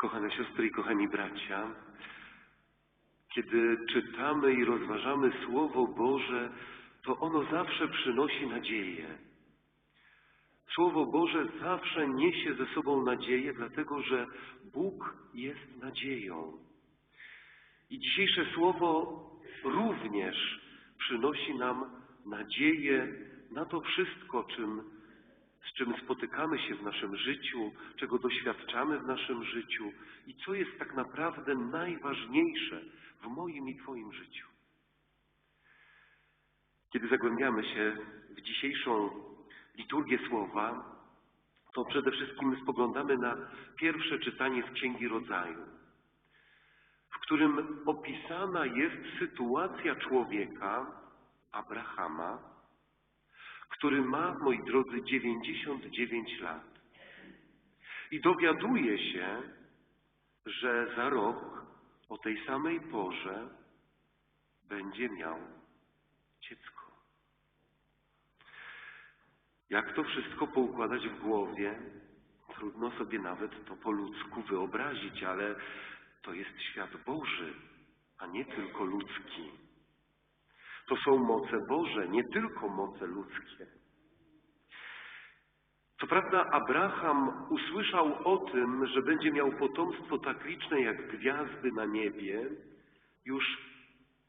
Kochane siostry i kochani bracia, kiedy czytamy i rozważamy Słowo Boże, to ono zawsze przynosi nadzieję. Słowo Boże zawsze niesie ze sobą nadzieję, dlatego że Bóg jest nadzieją. I dzisiejsze Słowo również przynosi nam nadzieję na to wszystko, czym, z czym spotykamy się w naszym życiu, czego doświadczamy w naszym życiu i co jest tak naprawdę najważniejsze w moim i Twoim życiu. Kiedy zagłębiamy się w dzisiejszą liturgię słowa, to przede wszystkim spoglądamy na pierwsze czytanie z Księgi Rodzaju, w którym opisana jest sytuacja człowieka, Abrahama, który ma, moi drodzy, 99 lat. I dowiaduje się, że za rok o tej samej porze będzie miał dziecko. Jak to wszystko poukładać w głowie? Trudno sobie nawet to po ludzku wyobrazić, ale to jest świat Boży, a nie tylko ludzki. To są moce Boże, nie tylko moce ludzkie. Co prawda Abraham usłyszał o tym, że będzie miał potomstwo tak liczne jak gwiazdy na niebie, już,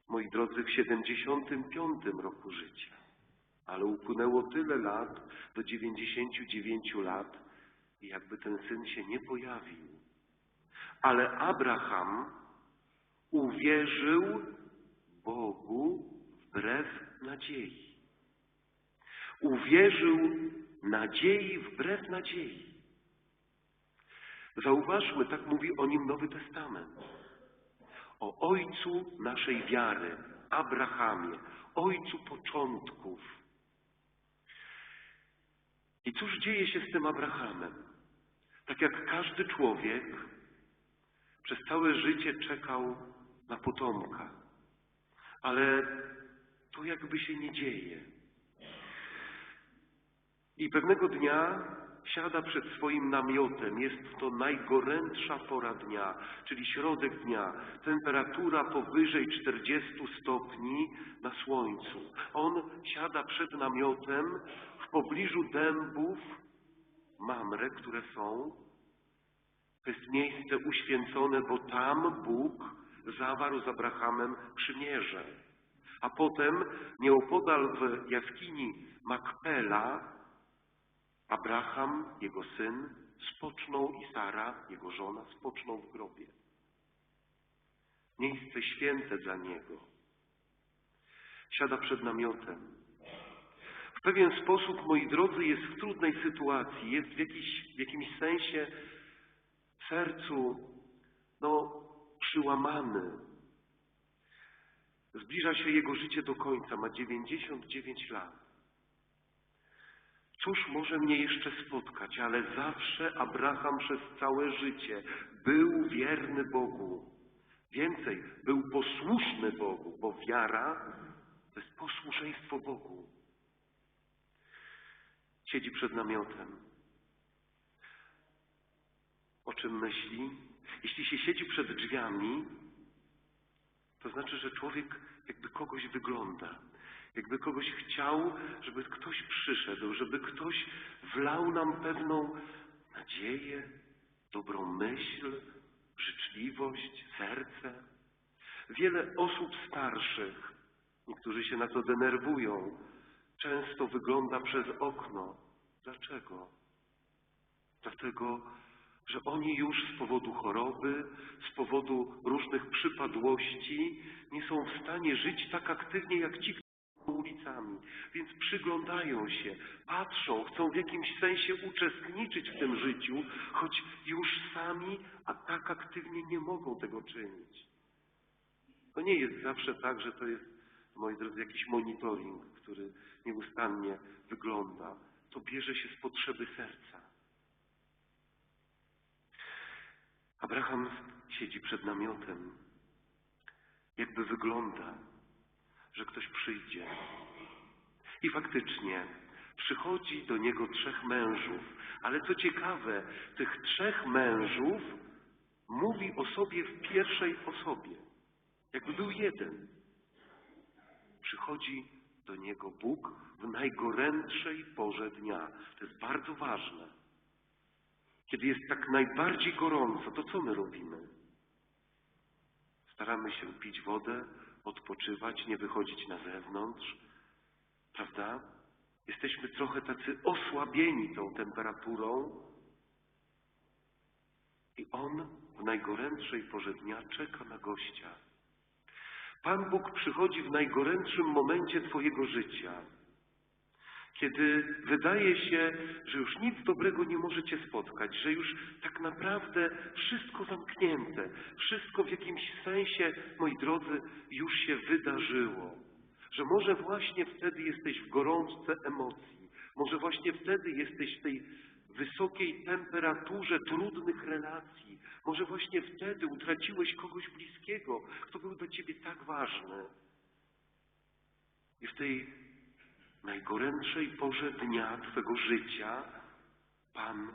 moi drodzy, w 75 roku życia. Ale upłynęło tyle lat, do 99 lat i jakby ten syn się nie pojawił. Ale Abraham uwierzył Bogu nadziei. Uwierzył nadziei wbrew nadziei. Zauważmy, tak mówi o nim Nowy Testament. O ojcu naszej wiary, Abrahamie, ojcu początków. I cóż dzieje się z tym Abrahamem? Tak jak każdy człowiek przez całe życie czekał na potomka, ale to jakby się nie dzieje. I pewnego dnia siada przed swoim namiotem. Jest to najgorętsza pora dnia, czyli środek dnia. Temperatura powyżej 40 stopni na słońcu. On siada przed namiotem w pobliżu dębów Mamre, które są. To jest miejsce uświęcone, bo tam Bóg zawarł z Abrahamem przymierze. A potem nieopodal w jaskini Makpela Abraham, jego syn, spoczną i Sara, jego żona, spoczną w grobie. Miejsce święte dla niego. Siada przed namiotem. W pewien sposób, moi drodzy, jest w trudnej sytuacji, jest w, jakiś, w jakimś sensie w sercu, no, przyłamany. Zbliża się jego życie do końca, ma 99 lat. Cóż może mnie jeszcze spotkać, ale zawsze Abraham przez całe życie był wierny Bogu. Więcej, był posłuszny Bogu, bo wiara to jest posłuszeństwo Bogu. Siedzi przed namiotem. O czym myśli? Jeśli się siedzi przed drzwiami, to znaczy, że człowiek jakby kogoś wygląda. Jakby kogoś chciał, żeby ktoś przyszedł, żeby ktoś wlał nam pewną nadzieję, dobrą myśl, życzliwość, serce. Wiele osób starszych, niektórzy się na to denerwują, często wygląda przez okno. Dlaczego? Dlatego, że oni już z powodu choroby, z powodu różnych przypadłości nie są w stanie żyć tak aktywnie jak ci, ulicami, więc przyglądają się, patrzą, chcą w jakimś sensie uczestniczyć w tym życiu, choć już sami a tak aktywnie nie mogą tego czynić. To nie jest zawsze tak, że to jest, moi drodzy, jakiś monitoring, który nieustannie wygląda. To bierze się z potrzeby serca. Abraham siedzi przed namiotem, jakby wygląda że ktoś przyjdzie. I faktycznie przychodzi do niego trzech mężów, ale co ciekawe, tych trzech mężów mówi o sobie w pierwszej osobie, jakby był jeden. Przychodzi do niego Bóg w najgorętszej porze dnia. To jest bardzo ważne. Kiedy jest tak najbardziej gorąco, to co my robimy? Staramy się pić wodę, odpoczywać, nie wychodzić na zewnątrz, prawda? Jesteśmy trochę tacy osłabieni tą temperaturą i On w najgorętszej porze dnia czeka na gościa. Pan Bóg przychodzi w najgorętszym momencie Twojego życia, kiedy wydaje się, że już nic dobrego nie może Cię spotkać, że już tak naprawdę wszystko zamknięte, wszystko w jakimś sensie, moi drodzy, już się wydarzyło. Że może właśnie wtedy jesteś w gorączce emocji, może właśnie wtedy jesteś w tej wysokiej temperaturze trudnych relacji, może właśnie wtedy utraciłeś kogoś bliskiego, kto był dla Ciebie tak ważny. I w tej najgorętszej porze dnia Twego życia Pan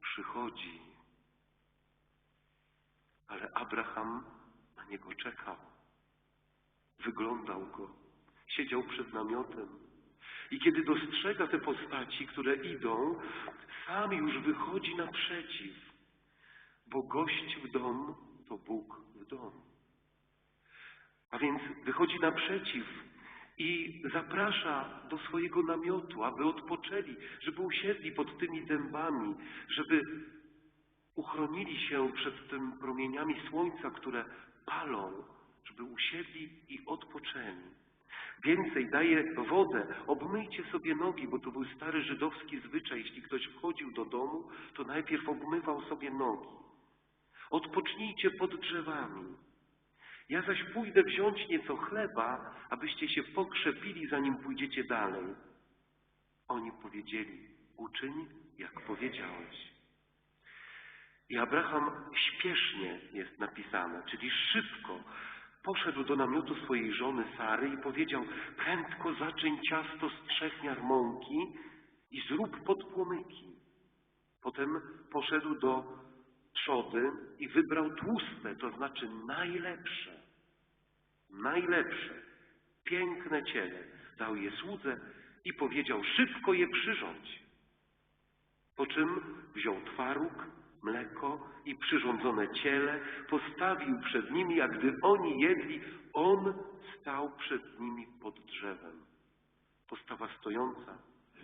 przychodzi. Ale Abraham na niego czekał. Wyglądał go. Siedział przed namiotem. I kiedy dostrzega te postaci, które idą, sam już wychodzi naprzeciw. Bo gość w dom to Bóg w dom. A więc wychodzi naprzeciw i zaprasza do swojego namiotu, aby odpoczęli, żeby usiedli pod tymi dębami, żeby uchronili się przed tym promieniami słońca, które palą, żeby usiedli i odpoczęli. Więcej daje wodę, obmyjcie sobie nogi, bo to był stary żydowski zwyczaj. Jeśli ktoś wchodził do domu, to najpierw obmywał sobie nogi. Odpocznijcie pod drzewami. Ja zaś pójdę wziąć nieco chleba, abyście się pokrzepili, zanim pójdziecie dalej. Oni powiedzieli, uczyń, jak powiedziałeś. I Abraham śpiesznie jest napisane, czyli szybko poszedł do namiotu swojej żony Sary i powiedział, prędko zaczyń ciasto z trzech miar mąki i zrób podpłomyki. Potem poszedł do trzody i wybrał tłuste, to znaczy najlepsze, najlepsze, piękne ciele. Dał je słudze i powiedział, szybko je przyrządź. Po czym wziął twaróg, mleko i przyrządzone ciele, postawił przed nimi, a gdy oni jedli, on stał przed nimi pod drzewem. Postawa stojąca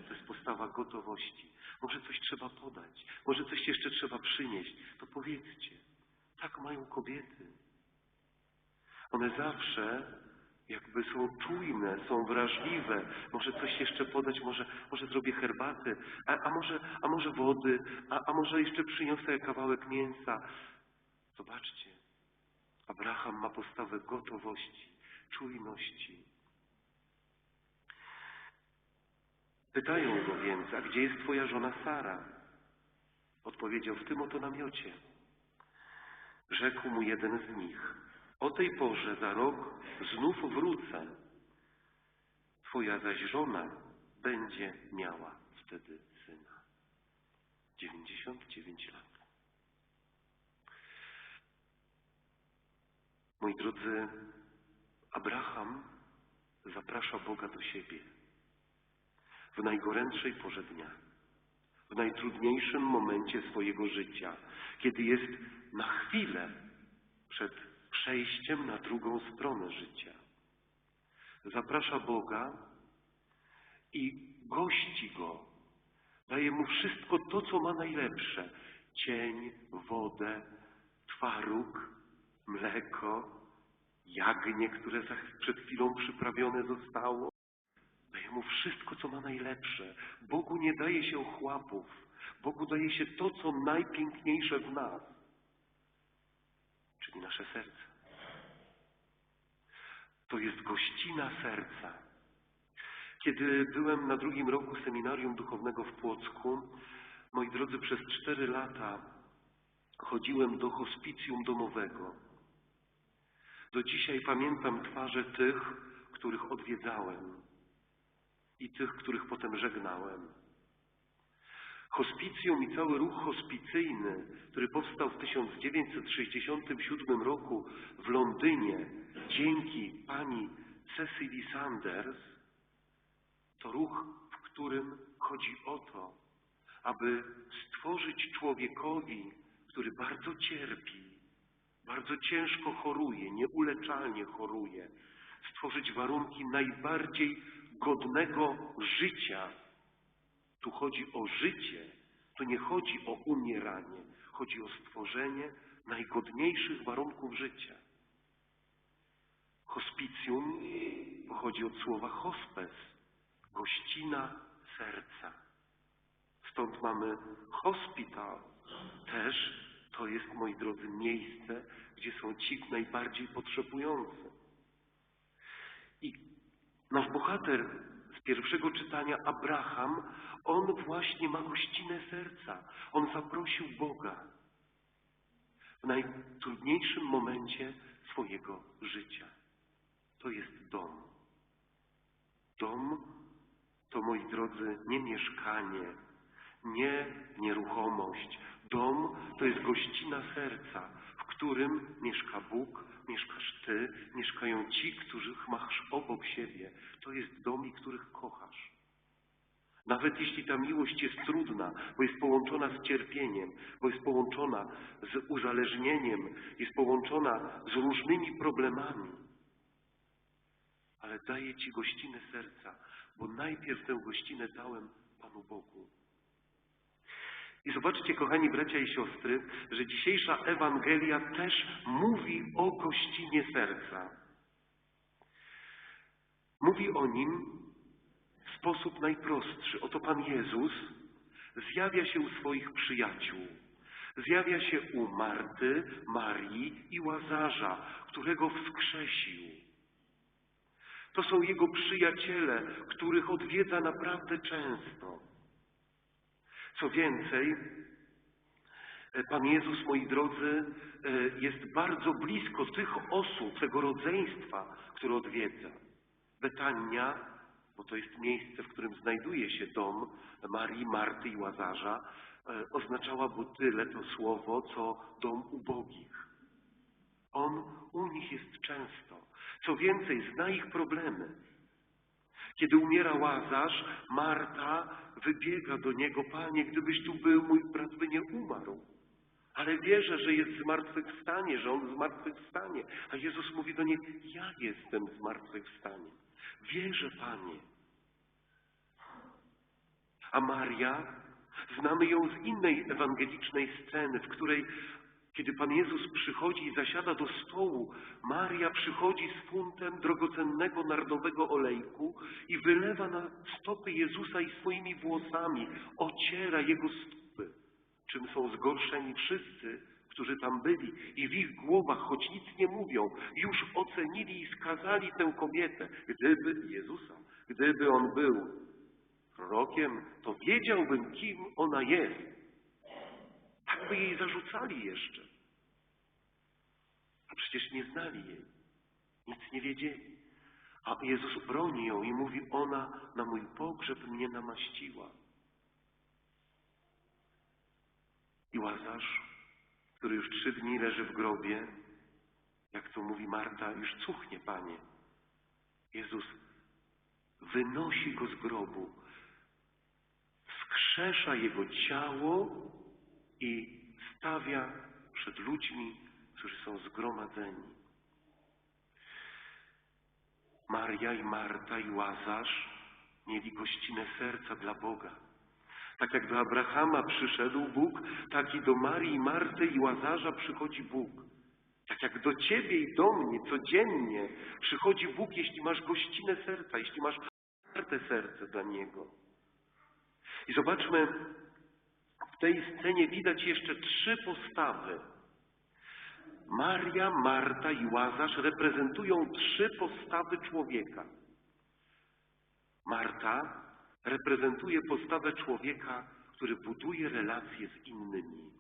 to jest postawa gotowości. Może coś trzeba podać, może coś jeszcze trzeba przynieść. To powiedzcie. Tak mają kobiety. One zawsze jakby są czujne, są wrażliwe. Może coś jeszcze podać, może, może zrobię herbaty, a, a, może, a może wody, a, a może jeszcze przyniosę kawałek mięsa. Zobaczcie, Abraham ma postawę gotowości, czujności. Pytają go więc, a gdzie jest twoja żona Sara? Odpowiedział, w tym oto namiocie. Rzekł mu jeden z nich, o tej porze za rok znów wrócę. Twoja zaś żona będzie miała wtedy syna. 99 lat. Moi drodzy, Abraham zaprasza Boga do siebie w najgorętszej porze dnia, w najtrudniejszym momencie swojego życia, kiedy jest na chwilę przed przejściem na drugą stronę życia. Zaprasza Boga i gości Go. Daje Mu wszystko to, co ma najlepsze. Cień, wodę, twaróg, mleko, jagnię, które przed chwilą przyprawione zostało. Daje Mu wszystko, co ma najlepsze. Bogu nie daje się ochłapów. Bogu daje się to, co najpiękniejsze w nas, czyli nasze serce. To jest gościna serca. Kiedy byłem na drugim roku seminarium duchownego w Płocku, moi drodzy, przez cztery lata chodziłem do hospicjum domowego. Do dzisiaj pamiętam twarze tych, których odwiedzałem i tych, których potem żegnałem. Hospicjum i cały ruch hospicyjny, który powstał w 1967 roku w Londynie dzięki pani Cecily Sanders, to ruch, w którym chodzi o to, aby stworzyć człowiekowi, który bardzo cierpi, bardzo ciężko choruje, nieuleczalnie choruje, stworzyć warunki najbardziej godnego życia. Tu chodzi o życie, tu nie chodzi o umieranie, chodzi o stworzenie najgodniejszych warunków życia. Hospicjum pochodzi od słowa hospes, gościna serca. Stąd mamy hospital. Też to jest, moi drodzy, miejsce, gdzie są ci najbardziej potrzebujący. I nasz bohater z pierwszego czytania, Abraham, on właśnie ma gościnę serca. On zaprosił Boga w najtrudniejszym momencie swojego życia. To jest dom. Dom to, moi drodzy, nie mieszkanie, nie nieruchomość. Dom to jest gościna serca, w którym mieszka Bóg, mieszkasz Ty, mieszkają ci, których masz obok siebie. To jest dom i których kochasz. Nawet jeśli ta miłość jest trudna, bo jest połączona z cierpieniem, bo jest połączona z uzależnieniem, jest połączona z różnymi problemami, ale daję Ci gościnę serca, bo najpierw tę gościnę dałem Panu Bogu. I zobaczcie, kochani bracia i siostry, że dzisiejsza Ewangelia też mówi o gościnie serca. Mówi o nim sposób najprostszy. Oto Pan Jezus zjawia się u swoich przyjaciół. Zjawia się u Marty, Marii i Łazarza, którego wskrzesił. To są Jego przyjaciele, których odwiedza naprawdę często. Co więcej, Pan Jezus, moi drodzy, jest bardzo blisko tych osób, tego rodzeństwa, które odwiedza. Betania, bo to jest miejsce, w którym znajduje się dom Marii, Marty i Łazarza, oznaczałaby tyle to słowo, co dom ubogich. On u nich jest często. Co więcej, zna ich problemy. Kiedy umiera Łazarz, Marta wybiega do niego, Panie, gdybyś tu był, mój brat by nie umarł. Ale wierzę, że jest zmartwychwstanie, że on zmartwychwstanie. A Jezus mówi do niej, ja jestem zmartwychwstaniem. Wierzę, Panie. A Maria, znamy ją z innej ewangelicznej sceny, w której kiedy Pan Jezus przychodzi i zasiada do stołu, Maria przychodzi z funtem drogocennego nardowego olejku i wylewa na stopy Jezusa i swoimi włosami ociera Jego stopy, czym są zgorszeni wszyscy, którzy tam byli i w ich głowach, choć nic nie mówią, już ocenili i skazali tę kobietę. Gdyby Jezusa, gdyby On był prorokiem, to wiedziałbym, kim ona jest. Tak by jej zarzucali jeszcze. A przecież nie znali jej. Nic nie wiedzieli. A Jezus broni ją i mówi, ona na mój pogrzeb mnie namaściła. I Łazarz, który już trzy dni leży w grobie, jak to mówi Marta, już cuchnie, Panie. Jezus wynosi go z grobu, wskrzesza jego ciało i stawia przed ludźmi, którzy są zgromadzeni. Maria i Marta i Łazarz mieli gościnę serca dla Boga. Tak jak do Abrahama przyszedł Bóg, tak i do Marii, Marty i Łazarza przychodzi Bóg. Tak jak do ciebie i do mnie codziennie przychodzi Bóg, jeśli masz gościnę serca, jeśli masz otwarte serce dla Niego. I zobaczmy, w tej scenie widać jeszcze trzy postawy. Maria, Marta i Łazarz reprezentują trzy postawy człowieka. Marta reprezentuje postawę człowieka, który buduje relacje z innymi.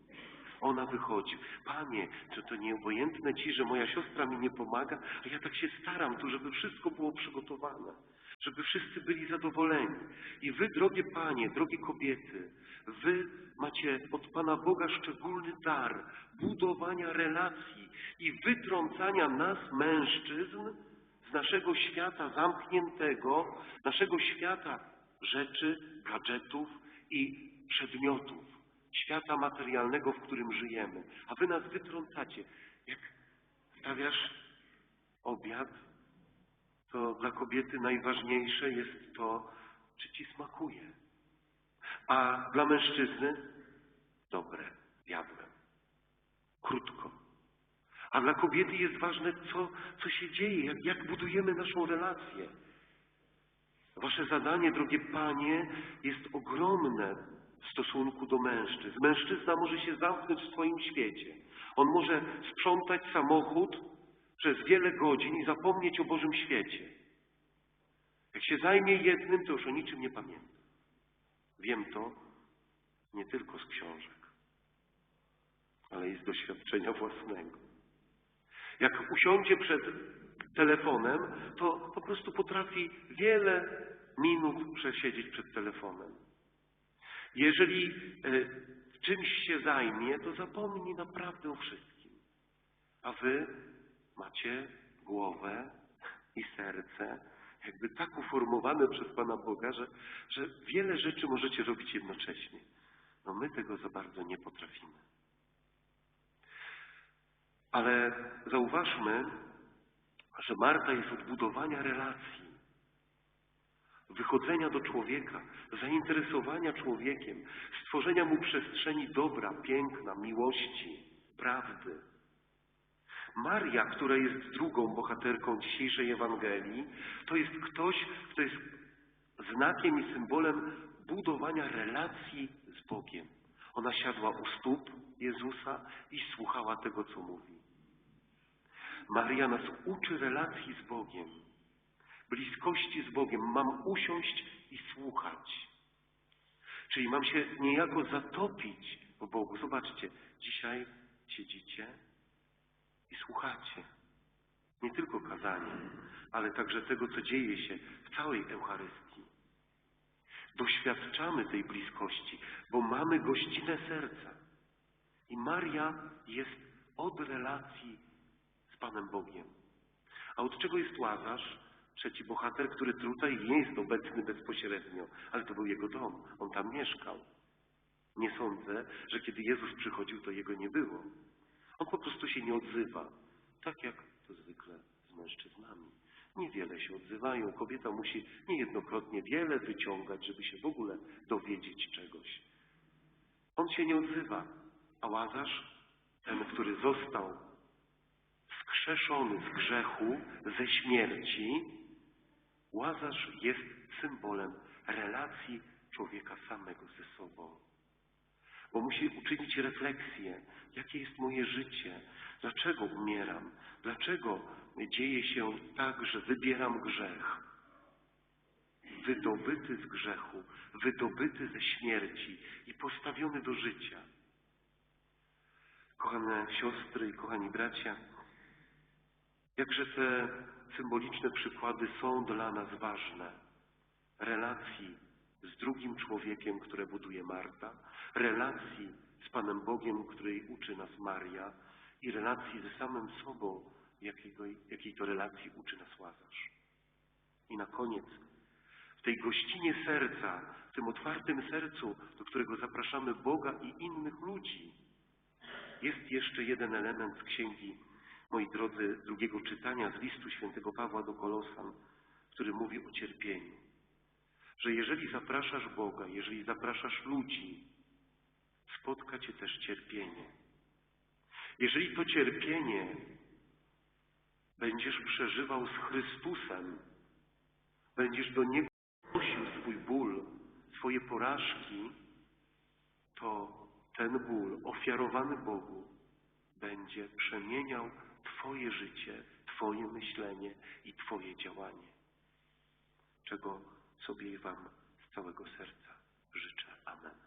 Ona wychodzi. Panie, czy to nieobojętne Ci, że moja siostra mi nie pomaga, a ja tak się staram tu, żeby wszystko było przygotowane, żeby wszyscy byli zadowoleni. I Wy, drogie Panie, drogie kobiety, Wy macie od Pana Boga szczególny dar budowania relacji i wytrącania nas, mężczyzn, z naszego świata zamkniętego, naszego świata rzeczy, gadżetów i przedmiotów, świata materialnego, w którym żyjemy. A wy nas wytrącacie. Jak stawiasz obiad, to dla kobiety najważniejsze jest to, czy ci smakuje. A dla mężczyzny dobre, jadłem. Krótko. A dla kobiety jest ważne, co, co się dzieje, jak, jak budujemy naszą relację. Wasze zadanie, drogie panie, jest ogromne w stosunku do mężczyzn. Mężczyzna może się zamknąć w swoim świecie. On może sprzątać samochód przez wiele godzin i zapomnieć o Bożym świecie. Jak się zajmie jednym, to już o niczym nie pamięta. Wiem to nie tylko z książek, ale i z doświadczenia własnego. Jak usiądzie przed telefonem, to po prostu potrafi wiele minut przesiedzieć przed telefonem. Jeżeli e, czymś się zajmie, to zapomni naprawdę o wszystkim. A wy macie głowę i serce jakby tak uformowane przez Pana Boga, że, że wiele rzeczy możecie robić jednocześnie. No my tego za bardzo nie potrafimy. Ale zauważmy, że Marta jest od budowania relacji, wychodzenia do człowieka, zainteresowania człowiekiem, stworzenia mu przestrzeni dobra, piękna, miłości, prawdy. Maria, która jest drugą bohaterką dzisiejszej Ewangelii, to jest ktoś, kto jest znakiem i symbolem budowania relacji z Bogiem. Ona siadła u stóp Jezusa i słuchała tego, co mówi. Maria nas uczy relacji z Bogiem, bliskości z Bogiem. Mam usiąść i słuchać. Czyli mam się niejako zatopić w Bogu. Zobaczcie, dzisiaj siedzicie i słuchacie. Nie tylko kazania, ale także tego, co dzieje się w całej Eucharystii. Doświadczamy tej bliskości, bo mamy gościnę serca. I Maria jest od relacji z Panem Bogiem. A od czego jest Łazarz? Trzeci bohater, który tutaj nie jest obecny bezpośrednio, ale to był jego dom. On tam mieszkał. Nie sądzę, że kiedy Jezus przychodził, to jego nie było. On po prostu się nie odzywa. Tak jak to zwykle z mężczyznami. Niewiele się odzywają. Kobieta musi niejednokrotnie wiele wyciągać, żeby się w ogóle dowiedzieć czegoś. On się nie odzywa. A Łazarz, ten, który został skrzeszony z grzechu, ze śmierci, Łazarz jest symbolem relacji człowieka samego ze sobą. Bo musi uczynić refleksję, jakie jest moje życie, dlaczego umieram, dlaczego dzieje się tak, że wybieram grzech. Wydobyty z grzechu, wydobyty ze śmierci i postawiony do życia. Kochane siostry i kochani bracia, jakże te symboliczne przykłady są dla nas ważne. Relacji z drugim człowiekiem, które buduje Marta, relacji z Panem Bogiem, której uczy nas Maria i relacji ze samym sobą, jakiego, jakiej to relacji uczy nas Łazarz. I na koniec, w tej gościnie serca, w tym otwartym sercu, do którego zapraszamy Boga i innych ludzi, jest jeszcze jeden element z księgi, moi drodzy, drugiego czytania z listu świętego Pawła do Kolosan, który mówi o cierpieniu. Że jeżeli zapraszasz Boga, jeżeli zapraszasz ludzi, spotka cię też cierpienie. Jeżeli to cierpienie będziesz przeżywał z Chrystusem, będziesz do Niego nosił swój ból, swoje porażki, to ten ból ofiarowany Bogu będzie przemieniał Twoje życie, Twoje myślenie i Twoje działanie. Czego sobie i Wam z całego serca życzę. Amen.